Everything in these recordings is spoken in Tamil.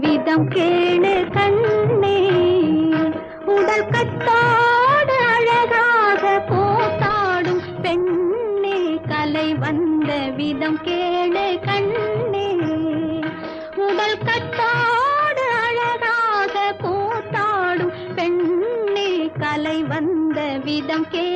விதம் கேளு கண்ணே. உடல் கட்டாடு அழகாக போட்டாடும் பெண்ணே. கலை வந்த விதம் கேளு கண்ணே. உடல் கட்டாடு அழகாக போட்டாடும் பெண்ணே. கலை வந்த விதம் கே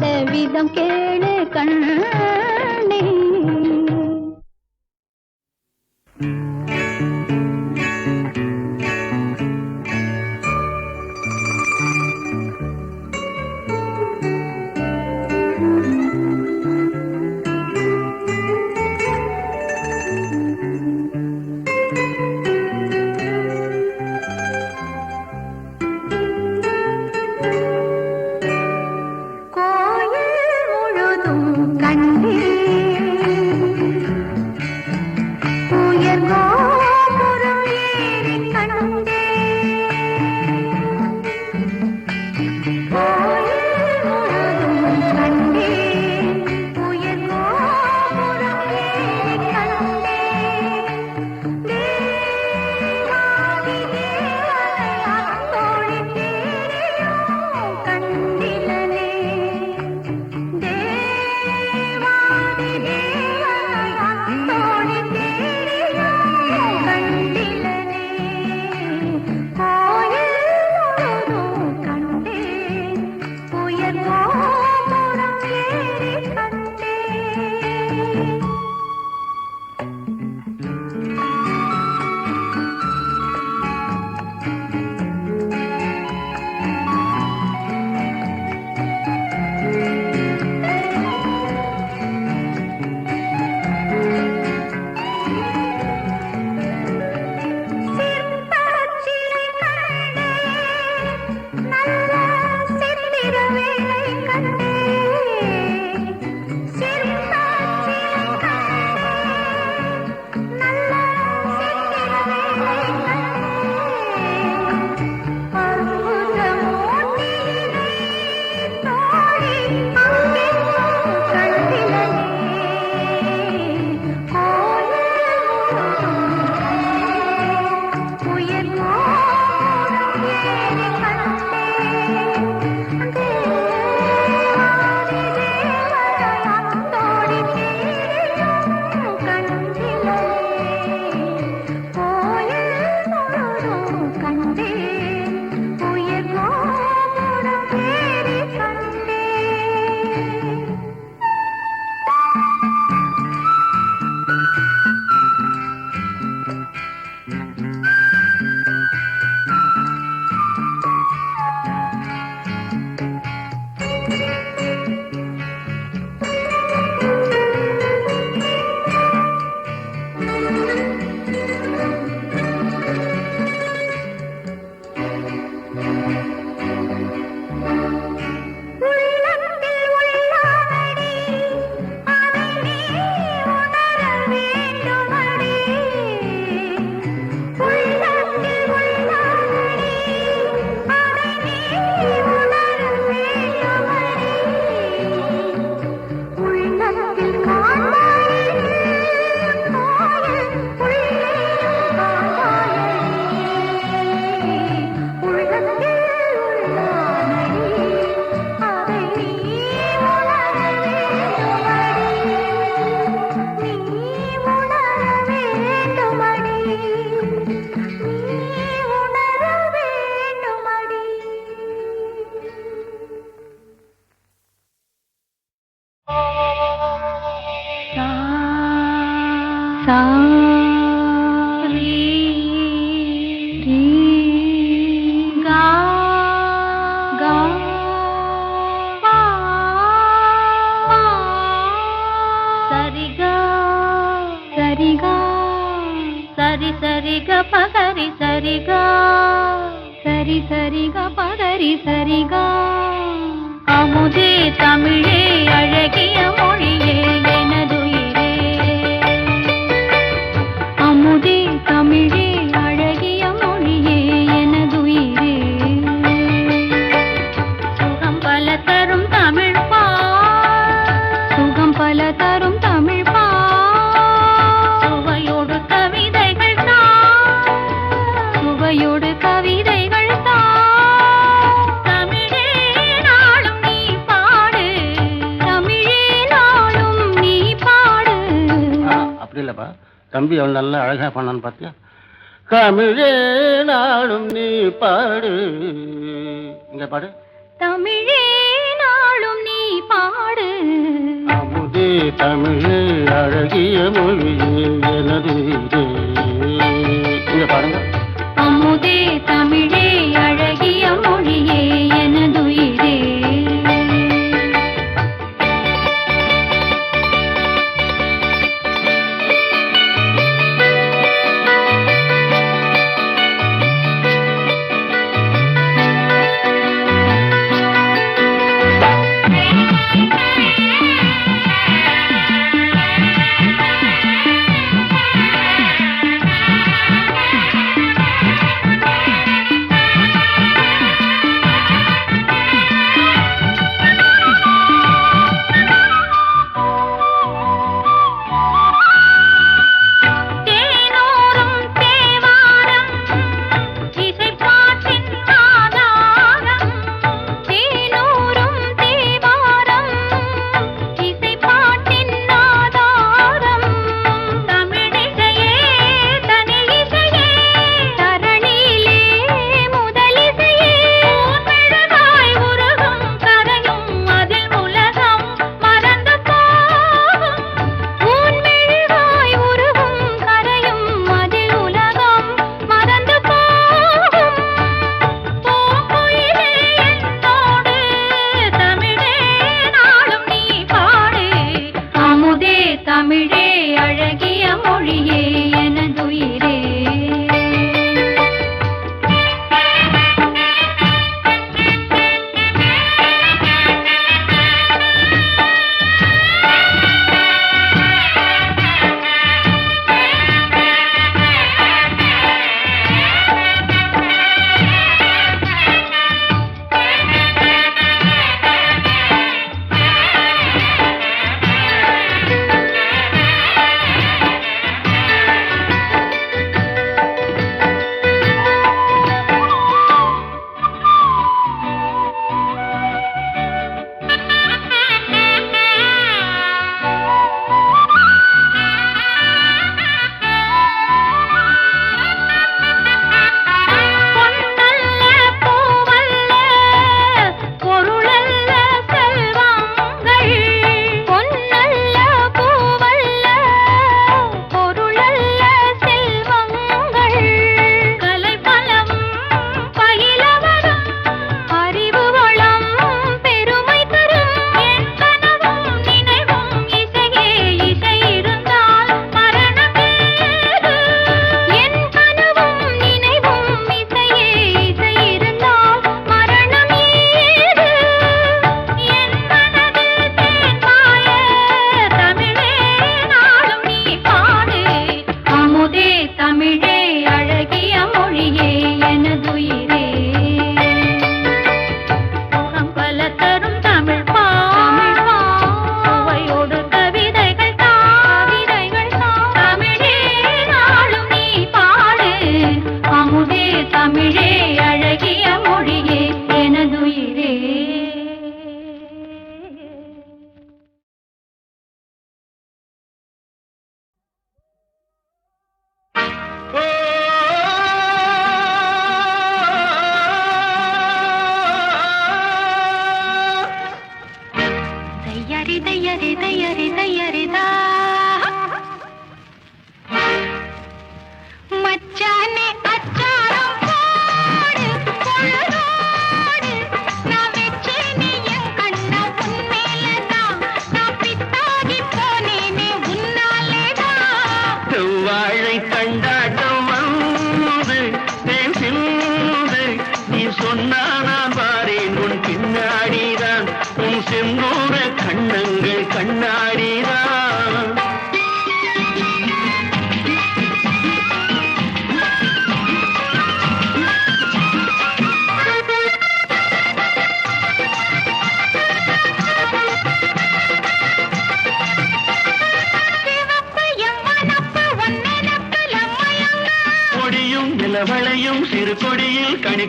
கண்ட விதம் கேளு கண்ணே. పగరి సరిగా సరి సరిగా పగరి సరిగా அமுதே தமிழே அழகிய மொழியே தம்பி அவன் நல்லா அழகாக பண்ணான்னு பார்த்தியா தமிழே நாளும் நீ பாடு. இங்க பாடு. தமிழே நாளும் நீ பாடு. அமுதே தமிழே அழகிய மொழியே எனது இங்க பாருங்க அமுதே செந்தூர கண்ணங்கள் கண்ணாடிதான் நிலவளையும் சிறு கொடியில் கணி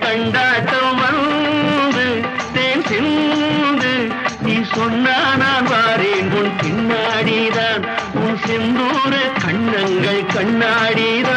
பண்டாட்டம் வந்து தேன் சிந்து. நீ சொன்னா நான் வாரேன் உன் பின்னாடிதான். உன் செந்தூர கண்ணங்கள் கண்ணாடிதான்.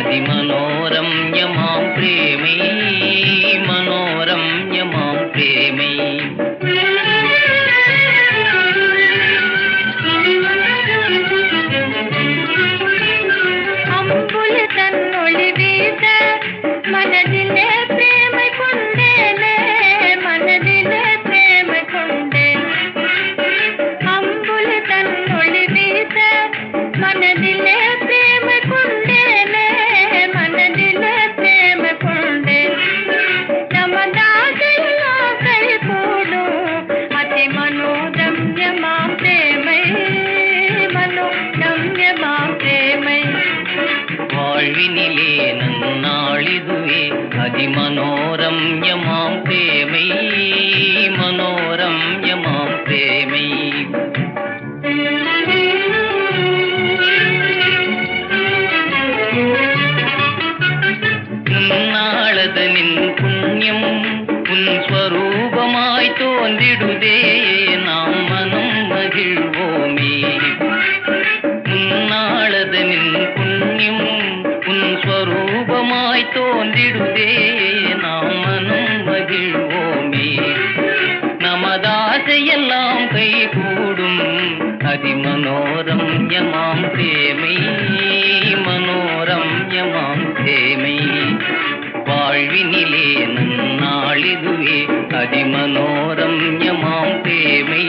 अति அதிமனோரம்யமாம் பிரேமை மனோரம்யமாம் பிரேமை അതിമനോരമ്യമാം മാം മനോരമ്യമാം പ്രേമൈ വാഴ്വിനിലേ നന്നാളിതുവേ അതിമനോരമ്യമാം പ്രേമൈ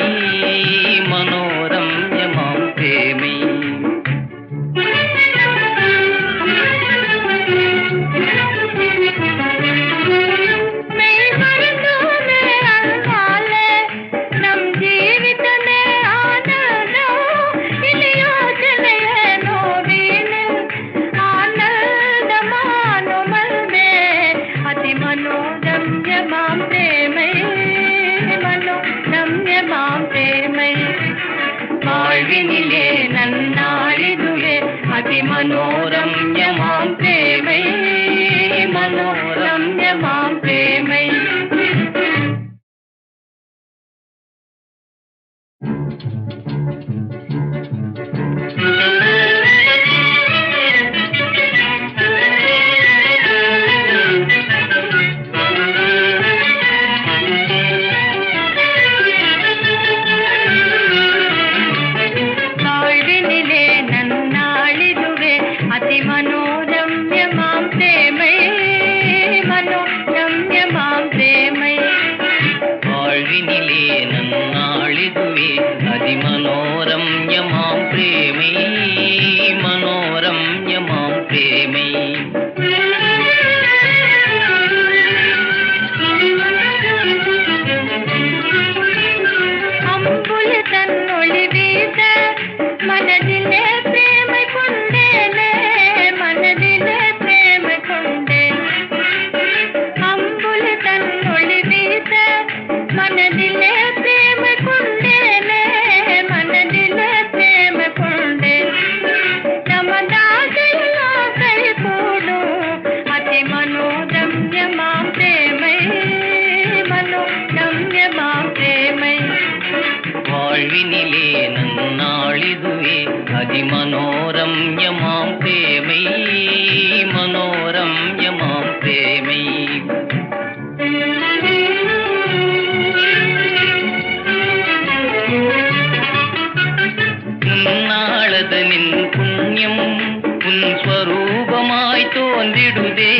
மகிழ்ந்திடுதே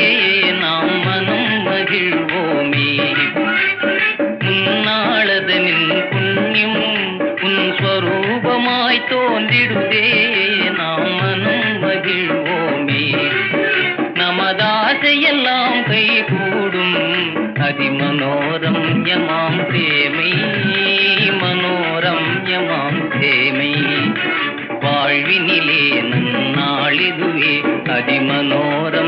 நாம் மனம் மகிழ்வோமே. முன்னாளதனின் புண்ணியம் உன் ஸ்வரூபமாய் தோன்றிடுதே நாம் மனம் மகிழ்வோமே. நமதாசையெல்லாம் கைகூடும் அதிமனோரம் யமாம் தேமை மனோரம் யமாம் தேமை வாழ்வினிலே நன்னாளிதுவே அதிமனோர